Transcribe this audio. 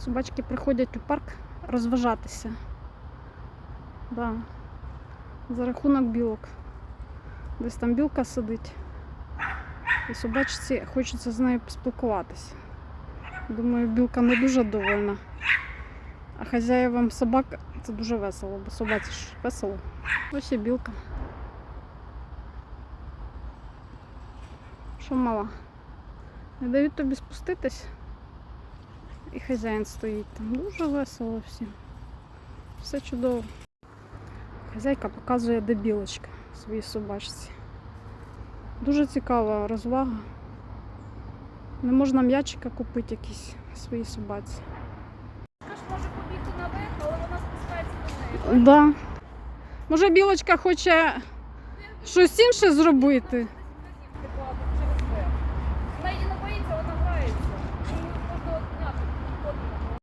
Собачки приходять у парк розважатися. Да. За рахунок білок. Десь там білка сидить. І собачці хочеться з нею поспілкуватися. Думаю, білка не дуже довольна. А хазяєвам собак це дуже весело, бо собаці ж весело. Ось і білка. Що мала? Не дають тобі спуститись? І хазяїн стоїть там. Дуже весело всім. Все чудово. Хазяйка показує, де білочка своїй собачці. Дуже цікава розвага. Не можна м'ячика купити якийсь своїй собаці. Може побігти наверх, але вона спускається до неї. Да. Може білочка хоче щось інше зробити.